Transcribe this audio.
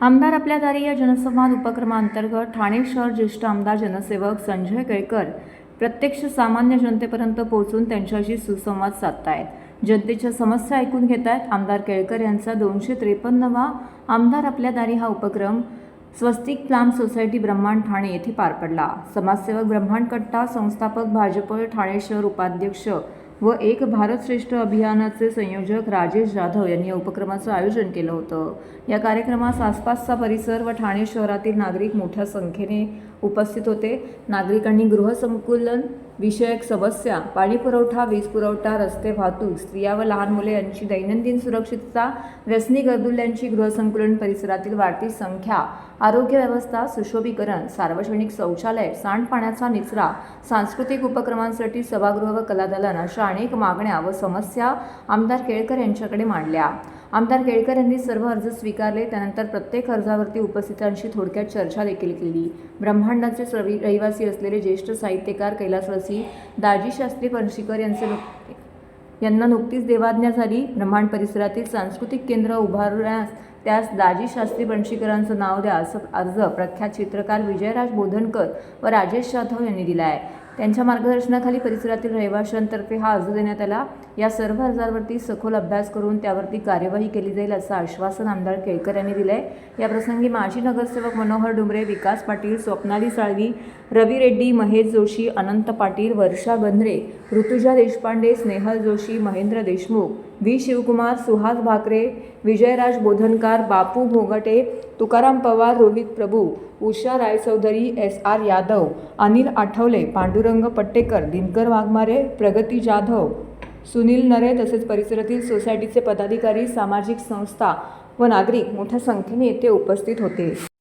आमदार आपल्या दारी या जनसंवाद उपक्रमांतर्गत ठाणे शहर ज्येष्ठ आमदार जनसेवक संजय केळकर प्रत्यक्ष सामान्य जनतेपर्यंत पोहोचून त्यांच्याशी सुसंवाद साधतायत. जनतेच्या समस्या ऐकून घेत आहेत आमदार केळकर यांचा दोनशे त्रेपन्नवा आमदार आपल्या दारी हा उपक्रम स्वस्तिक प्लाम सोसायटी ब्रह्मांड ठाणे येथे पार पडला. समाजसेवक ब्रह्मांड कट्टा संस्थापक भाजप ठाणे शहर उपाध्यक्ष व एक भारत श्रेष्ठ अभियानाचे संयोजक राजेश जाधव यांनी या उपक्रमाचं आयोजन केलं होतं. या कार्यक्रमास आसपासचा परिसर व ठाणे शहरातील नागरिक मोठ्या संख्येने उपस्थित होते. नागरिकांनी गृहसंकुलन विषयक समस्या पाणी पुरवठा वीज पुरवठा रस्ते वाहतूक स्त्रिया व लहान मुले यांची दैनंदिन सुरक्षितता व्यसनी गर्दुल्यांची गृहसंकुलन परिसरातील वाढती संख्या आरोग्य व्यवस्था सुशोभीकरण सार्वजनिक शौचालय सांडपाण्याचा निचरा सांस्कृतिक उपक्रमांसाठी सभागृह व कलादालन अशा अनेक मागण्या व समस्या आमदार केळकर यांच्याकडे मांडल्या. आमदार केळकर यांनी सर्व अर्ज स्वीकारले त्यानंतर प्रत्येक अर्जावरती उपस्थितांशी थोडक्यात चर्चा देखील केली. ब्रह्मांडाचे रवि रहिवासी असलेले ज्येष्ठ साहित्यकार कैलासवासी दाजी शास्त्री पणशीकर यांचे यांना नुकतीच देवाज्ञा झाली. ब्रह्मांड परिसरातील सांस्कृतिक केंद्र उभारण्यास त्यास दाजी शास्त्री बनशीकरांचं नाव द्या असं अर्ज प्रख्यात चित्रकार विजयराज बोधनकर व राजेश जाधव यांनी दिला आहे. त्यांच्या मार्गदर्शनाखाली परिसरातील रहिवाशांतर्फे हा अर्ज देण्यात आला. या सर्व अर्जावरती सखोल अभ्यास करून त्यावरती कार्यवाही केली जाईल असं आश्वासन आमदार केळकर यांनी दिलं आहे याप्रसंगी माजी नगरसेवक Manohar Dumre Vikas Patil Swapnali Salvi Ravi Reddy Mahesh Joshi Anant Patil Varsha Gandhare Rutuja Deshpande Snehal Joshi Mahendra Deshmukh V. Shivakumar Suhas Bhakare Vijayraj Bodhankar Bapu Bhogte Tukaram Pawar Rohit Prabhu Usha Raychaudhari S. R. Yadav Anil Athawale Pandurang Pattekar Dinkar Waghmare Pragati Jadhav Sunil नरे तसेच परिसरातील सोसायटीचे पदाधिकारी सामाजिक संस्था व नागरिक मोठ्या संख्येने येथे उपस्थित होते.